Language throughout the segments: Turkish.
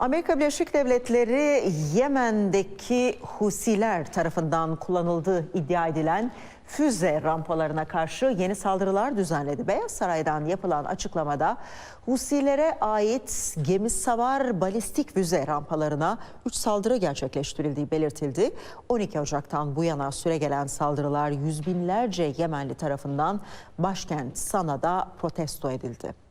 Amerika Birleşik Devletleri Yemen'deki Husiler tarafından kullanıldığı iddia edilen füze rampalarına karşı yeni saldırılar düzenledi. Beyaz Saray'dan yapılan açıklamada Husilere ait gemi savar balistik füze rampalarına 3 saldırı gerçekleştirildiği belirtildi. 12 Ocak'tan bu yana süre gelen saldırılar yüz binlerce Yemenli tarafından başkent Sana'da protesto edildi.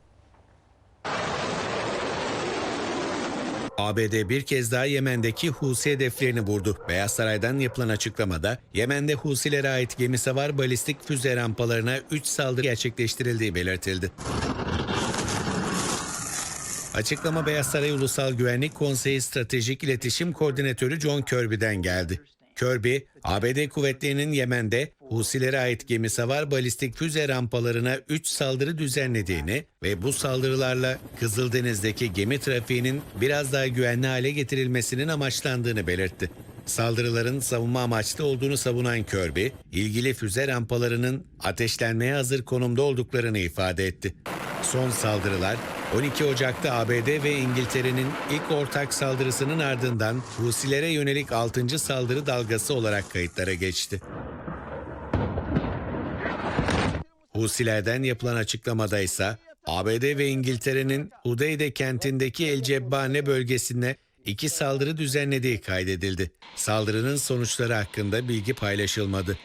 ABD bir kez daha Yemen'deki Husi hedeflerini vurdu. Beyaz Saray'dan yapılan açıklamada Yemen'de Husilere ait gemi savar balistik füze rampalarına 3 saldırı gerçekleştirildiği belirtildi. Açıklama Beyaz Saray Ulusal Güvenlik Konseyi Stratejik İletişim Koordinatörü John Kirby'den geldi. Kirby, ABD kuvvetlerinin Yemen'de Husilere ait gemi savar balistik füze rampalarına 3 saldırı düzenlediğini ve bu saldırılarla Kızıldeniz'deki gemi trafiğinin biraz daha güvenli hale getirilmesinin amaçlandığını belirtti. Saldırıların savunma amaçlı olduğunu savunan Kirby, ilgili füze rampalarının ateşlenmeye hazır konumda olduklarını ifade etti. Son saldırılar 12 Ocak'ta ABD ve İngiltere'nin ilk ortak saldırısının ardından Husilere yönelik 6. saldırı dalgası olarak kayıtlara geçti. Husilerden yapılan açıklamada ise ABD ve İngiltere'nin Hudeyde kentindeki El Cebbane bölgesine iki saldırı düzenlediği kaydedildi. Saldırının sonuçları hakkında bilgi paylaşılmadı.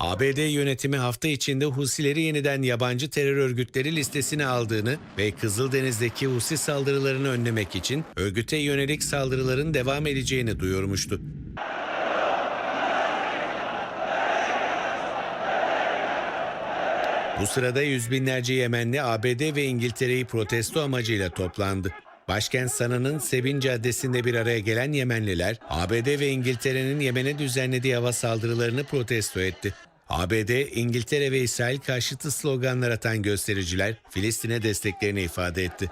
ABD yönetimi hafta içinde Husileri yeniden yabancı terör örgütleri listesine aldığını ve Kızıldeniz'deki Husi saldırılarını önlemek için örgüte yönelik saldırıların devam edeceğini duyurmuştu. Bu sırada yüz binlerce Yemenli ABD ve İngiltere'yi protesto amacıyla toplandı. Başkent Sana'nın Sebin Caddesi'nde bir araya gelen Yemenliler, ABD ve İngiltere'nin Yemen'e düzenlediği hava saldırılarını protesto etti. ABD, İngiltere ve İsrail karşıtı sloganlar atan göstericiler Filistin'e desteklerini ifade etti.